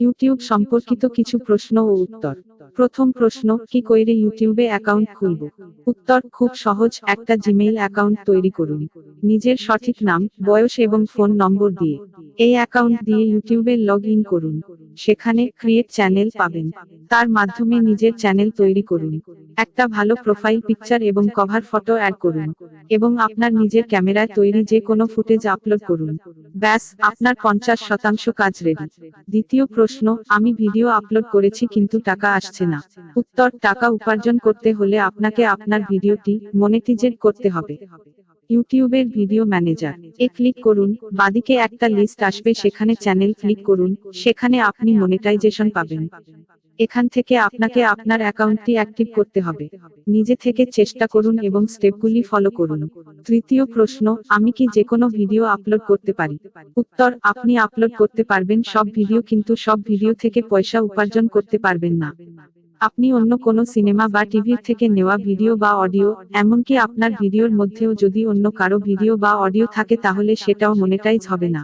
YouTube সম্পর্কিত কিছু প্রশ্ন ও উত্তর। প্রথম প্রশ্ন, কি কইরে ইউটিউবে অ্যাকাউন্ট খুলব? উত্তর, খুব সহজ, একটা জিমেইল অ্যাকাউন্ট তৈরি করুন। নিজের সঠিক নাম, বয়স এবং ফোন নম্বর দিয়ে। এই অ্যাকাউন্ট দিয়ে ইউটিউবে লগ ইন করুন। সেখানে ক্রিয়েট চ্যানেল পাবেন। তার মাধ্যমে নিজের চ্যানেল তৈরি করুন। একটা ভালো প্রোফাইল পিকচার এবং কভার ফটো অ্যাড করুন। এবং আপনার নিজের ক্যামেরায় তৈরি যে কোনো ফুটেজ আপলোড করুন। ব্যাস, আপনার পঞ্চাশ শতাংশ কাজ রেডি দ্বিতীয় প্রশ্ন, আমি ভিডিও আপলোড করেছি কিন্তু টাকা আসছে না। উত্তর, টাকা উপার্জন করতে হলে আপনাকে আপনার ভিডিওটি মনেটিজেট করতে হবে। ইউটিউবের ভিডিও ম্যানেজার। এ ক্লিক করুন, বাদিকে একটা লিস্ট আসবে, সেখানে চ্যানেল ক্লিক করুন, সেখানে আপনি মনেটাইজেশন পাবেন। এখান থেকে আপনাকে আপনার অ্যাকাউন্টটি অ্যাক্টিভ করতে হবে। নিজে থেকে চেষ্টা করুন এবং স্টেপগুলি ফলো করুন। তৃতীয় প্রশ্ন, আমি কি যে কোনো ভিডিও আপলোড করতে পারি? উত্তর, আপনি আপলোড করতে পারবেন, সব ভিডিও কিন্তু সব ভিডিও থেকে পয়সা উপার্জন করতে পারবেন না। আপনি অন্য কোনো সিনেমা বা টিভির থেকে নেওয়া ভিডিও বা অডিও, এমনকি আপনার ভিডিওর মধ্যেও যদি অন্য কারও ভিডিও বা অডিও থাকে তাহলে সেটাও মনেটাইজ হবে না।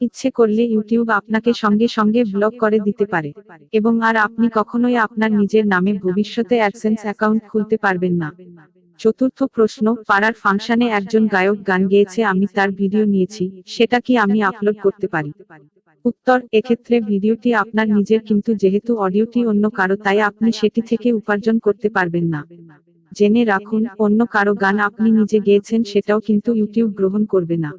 ইচ্ছে করলে ইউটিউব আপনাকে সঙ্গে সঙ্গে ব্লক করে দিতে পারে এবং আর আপনি কখনোই আপনার নিজের নামে ভবিষ্যতে অ্যাডসেন্স অ্যাকাউন্ট খুলতে পারবেন না। চতুর্থ প্রশ্ন, পাড়ার ফাংশনে একজন গায়ক গান গেয়েছে, আমি তার ভিডিও নিয়েছি, সেটা কি আমি আপলোড করতে পারি? উত্তর, এক্ষেত্রে ভিডিওটি আপনার নিজের কিন্তু যেহেতু অডিওটি অন্য কারও, তাই আপনি সেটি থেকে উপার্জন করতে পারবেন না। জেনে রাখুন, অন্য কারও গান আপনি নিজে গেয়েছেন, সেটাও কিন্তু ইউটিউব গ্রহণ করবে না।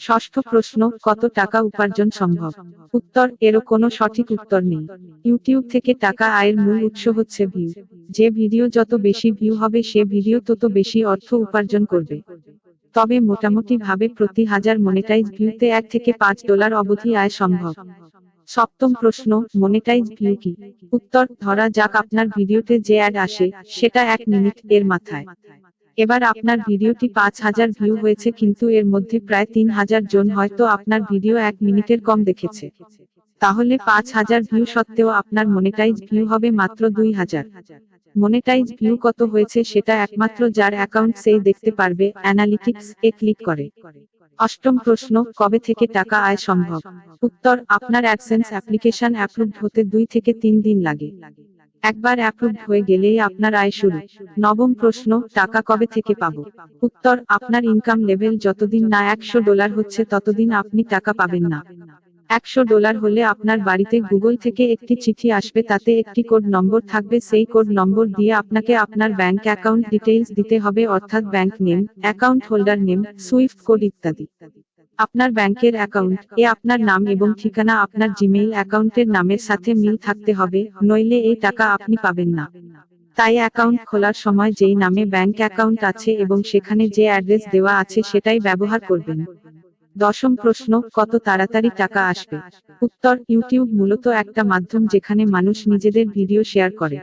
ষষ্ঠ প্রশ্ন, কত টাকা উপার্জন সম্ভব? উত্তর এরও কোনো সঠিক উত্তর নেই। ইউটিউব থেকে টাকা আয়ের মূল উৎস হচ্ছে ভিউ। যে ভিডিও যত বেশি ভিউ হবে, সে ভিডিও তত বেশি অর্থ উপার্জন করবে। তবে মোটামুটি ভাবে প্রতি হাজার মনিটাইজ ভিউতে এক থেকে পাঁচ ডলার অবধি আয় সম্ভব। সপ্তম প্রশ্ন মনিটাইজ ভিউ কি? উত্তর, ধরা যাক আপনার ভিডিওতে যে অ্যাড আসে, সেটা এক মিনিট, এর মাথায়। এবার আপনার ভিডিওটি পাঁচ হাজার ভিউ হয়েছে কিন্তু এর মধ্যে প্রায় তিন হাজার জন হয়তো আপনার ভিডিও এক মিনিটের কম দেখেছে। তাহলে পাঁচ হাজার ভিউ সত্ত্বেও আপনার মনিটাইজ ভিউ হবে মাত্র দুই হাজার। মনিটাইজ ভিউ কত হয়েছে সেটা একমাত্র যার অ্যাকাউন্ট সেই দেখতে পারবে, অ্যানালিটিক্স এ ক্লিক করে। অষ্টম প্রশ্ন, কবে থেকে টাকা আয় সম্ভব? উত্তর, আপনার অ্যাডসেন্স অ্যাপ্লিকেশন অ্যাপ্রুভড হতে দুই থেকে তিন দিন লাগে। একবার অ্যাপ্রুভ হয়ে গেলেই আপনার আয় শুরু। নবম প্রশ্ন, টাকা কবে থেকে পাব? উত্তর, আপনার ইনকাম লেভেল যতদিন না একশো ডলার হচ্ছে ততদিন আপনি টাকা পাবেন না। একশো ডলার হলে আপনার বাড়িতে গুগল থেকে একটি চিঠি আসবে, তাতে একটি কোড নম্বর থাকবে। সেই কোড নম্বর দিয়ে আপনাকে আপনার ব্যাংক অ্যাকাউন্ট ডিটেইলস দিতে হবে, অর্থাৎ bank name, account holder name, swift code ইত্যাদি। আপনার ব্যাংকের অ্যাকাউন্ট, এ আপনার নাম এবং ঠিকানা আপনার জিমেইল অ্যাকাউন্টের নামের সাথে মিল থাকতে হবে, নইলে এই টাকা আপনি পাবেন না। তাই অ্যাকাউন্ট খোলার সময় যেই নামে ব্যাংক অ্যাকাউন্ট আছে এবং সেখানে যে অ্যাড্রেস দেওয়া আছে সেটাই ব্যবহার করবেন। দশম প্রশ্ন, কত তাড়াতাড়ি টাকা আসবে? উত্তর, ইউটিউব মূলত একটা মাধ্যম যেখানে মানুষ নিজেদের ভিডিও শেয়ার করে।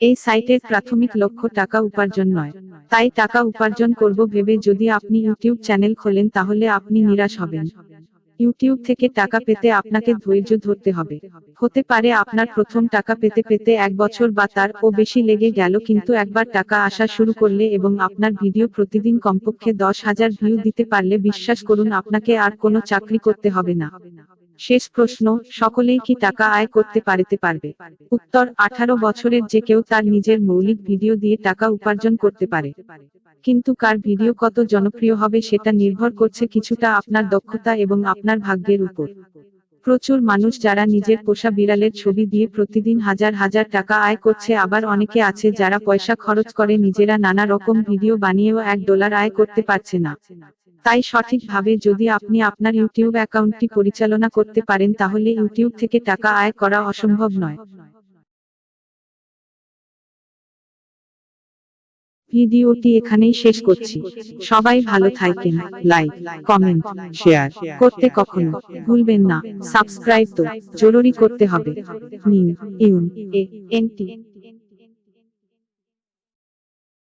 এই সাইটের প্রাথমিক লক্ষ্য টাকা উপার্জন নয়। তাই টাকা উপার্জন করব ভেবে যদি আপনি ইউটিউব চ্যানেল খোলেন তাহলে আপনি নিরাশ হবেন। ইউটিউব থেকে টাকা পেতে আপনাকে ধৈর্য ধরতে হবে। হতে পারে আপনার প্রথম টাকা পেতে পেতে এক বছর বা তার ও বেশি লেগে গেল কিন্তু একবার টাকা আসা শুরু করলে এবং আপনার ভিডিও প্রতিদিন কমপক্ষে দশ হাজার ভিউ দিতে পারলে বিশ্বাস করুন আপনাকে আর কোনো চাকরি করতে হবে না। শেষ প্রশ্ন, সকলেই কি টাকা আয় করতে পারিতে পারবে? উত্তর, আঠারো বছরের যে কেউ তার নিজের মৌলিক ভিডিও দিয়ে টাকা উপার্জন করতে পারে। কিন্তু কার ভিডিও কত জনপ্রিয় হবে সেটা নির্ভর করছে কিছুটা আপনার দক্ষতা এবং আপনার ভাগ্যের উপর। প্রচুর মানুষ যারা নিজের পোষা বিড়ালের ছবি দিয়ে প্রতিদিন হাজার হাজার টাকা আয় করছে, আবার অনেকে আছে যারা পয়সা খরচ করে নিজেরা নানা রকম ভিডিও বানিয়েও এক ডলার আয় করতে পারছে না। তাই সঠিকভাবে যদি আপনি আপনার ইউটিউব অ্যাকাউন্টটি পরিচালনা করতে পারেন, তাহলে ইউটিউব থেকে টাকা আয় করা অসম্ভব নয়। ভিডিওটি এখানেই শেষ করছি। সবাই ভালো থাকেন লাইক কমেন্ট শেয়ার করতে কখনো ভুলবেন না। সাবস্ক্রাইব তো জরুরি করতে হবে। নিউ ইউন এ এন টি